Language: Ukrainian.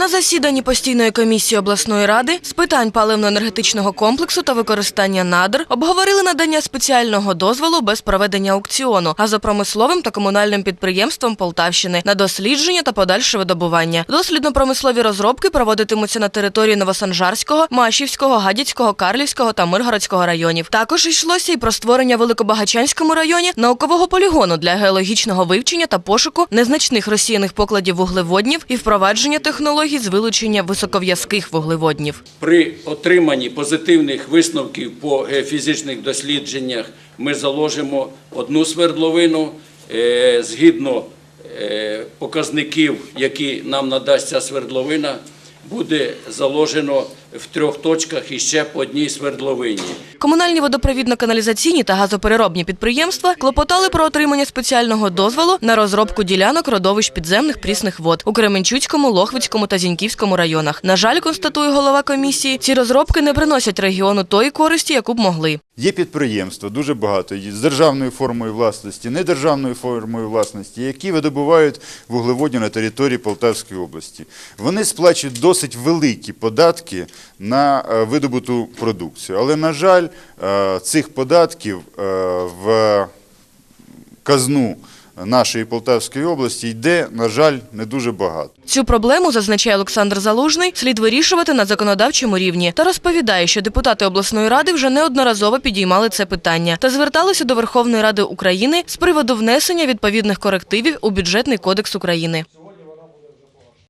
На засіданні постійної комісії обласної ради з питань паливно-енергетичного комплексу та використання надр обговорили надання спеціального дозволу без проведення аукціону газопромисловим та комунальним підприємствам Полтавщини на дослідження та подальше видобування. Дослідно-промислові розробки проводитимуться на території Новосанжарського, Машівського, Гадяцького, Карлівського та Миргородського районів. Також йшлося і про створення Великобагачанському районі наукового полігону для геологічного вивчення та пошуку незначних розсіяних покладів вуглеводнів і впровадження технологій з вилучення високов'язких вуглеводнів. При отриманні позитивних висновків по геофізичних дослідженнях ми заложимо одну свердловину е, згідно е, показників, які нам надасть ця свердловина. Буде заложено в трьох точках іще по одній свердловині. Комунальні водопровідно-каналізаційні та газопереробні підприємства клопотали про отримання спеціального дозволу на розробку ділянок родовищ підземних прісних вод у Кременчуцькому, Лохвицькому та Зіньківському районах. На жаль, констатує голова комісії, ці розробки не приносять регіону тої користі, яку б могли. Є підприємства, дуже багато, з державною формою власності, недержавною формою власності, які видобувають вуглеводні на території Полтавської області. Вони сплачують досить великі податки на е, видобуту продукцію. Але, на жаль, е, цих податків е, в казну нашої Полтавської області йде, на жаль, не дуже багато. Цю проблему, зазначає Олександр Залужний, слід вирішувати на законодавчому рівні та розповідає, що депутати обласної ради вже неодноразово підіймали це питання та зверталися до Верховної Ради України з приводу внесення відповідних корективів у бюджетний кодекс України.